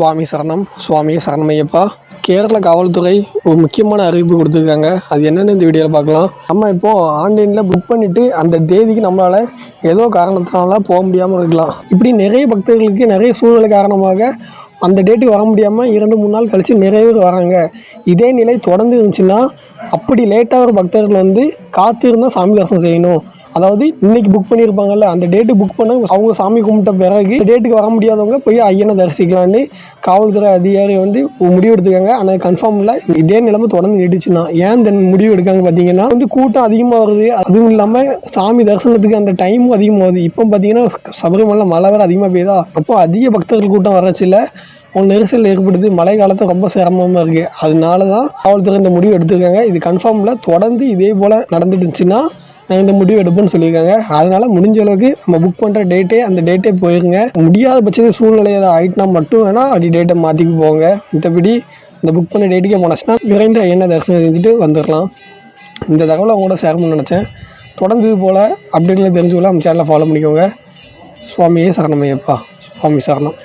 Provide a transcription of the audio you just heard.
சுவாமி சரணம். சுவாமி சரணமையப்பா. கேரள காவல்துறை ஒரு முக்கியமான அறிவிப்பு கொடுத்துருக்காங்க. அது என்னென்னு இந்த வீடியோவில் பார்க்கலாம். நம்ம இப்போது ஆன்லைனில் புக் பண்ணிவிட்டு அந்த தேதிக்கு நம்மளால் ஏதோ காரணத்தினால போக முடியாமல் இருக்கலாம். இப்படி நிறைய பக்தர்களுக்கு நிறைய சூழ்நிலை காரணமாக அந்த டேட்டுக்கு வர முடியாமல் இரண்டு மூணு நாள் கழித்து நிறைய பேர் வராங்க. இதே நிலை தொடர்ந்து இருந்துச்சுன்னா அப்படி லேட்டாக ஒரு பக்தர்கள் வந்து காத்திருந்தால் சாமி தரிசனம் செய்யணும். அதாவது இன்னைக்கு புக் பண்ணியிருப்பாங்கல்ல அந்த டேட்டு புக் பண்ண அவங்க சாமி கும்பிட்ட பிறகு டேட்டுக்கு வர முடியாதவங்க போய் ஐயனை தரிசிக்கலான்னு காவல்துறை அதிகாரி வந்து முடிவு எடுத்துக்காங்க ஆனால் கன்ஃபார்ம் இல்லை. இதே நிலைமை தொடர்ந்து நீடிச்சுன்னா ஏன் தென் முடிவு எடுக்காங்க பார்த்தீங்கன்னா வந்து கூட்டம் அதிகமாக வருது. அதுவும் இல்லாமல் சாமி தரிசனத்துக்கு அந்த டைமும் அதிகமாக வருது. இப்போ பார்த்தீங்கன்னா சபரிமலை மழை வேறு அதிகமாக பெய்யுதா? அப்போ அதிக பக்தர்கள் கூட்டம் வரச்சில்ல ஒரு நெரிசல் ஏற்படுது. மழை காலத்தை ரொம்ப சிரமமாக இருக்குது அதனால தான் காவல்துறை இந்த முடிவு எடுத்துருக்காங்க. இது கன்ஃபார்மில் தொடர்ந்து இதே போல் நடந்துட்டு நான் இந்த முடிவு எடுப்போம்னு சொல்லியிருக்காங்க. அதனால முடிஞ்ச அளவுக்கு நம்ம புக் பண்ணுற டேட்டே அந்த டேட்டே போயிருங்க. முடியாத பட்சத்து சூழ்நிலை ஏதாவது ஆயிட்டுனா மட்டும் வேணால் அப்படி டேட்டை மாற்றிக்கு போங்க. மற்றபடி அந்த புக் பண்ண டேட்டுக்கே போனாச்சுன்னா விரைந்து என்ன தரிசனம் செஞ்சுட்டு வந்துடலாம் இந்த தகவலை உங்களோட ஷேர் பண்ண நினச்சேன். தொடர்ந்து இது போல் அப்டேட்டில் தெரிஞ்சுக்கலாம் நம்ம சேனலை ஃபாலோ பண்ணிக்கோங்க. சுவாமியே சரணமையப்பா. சுவாமி சரணம்.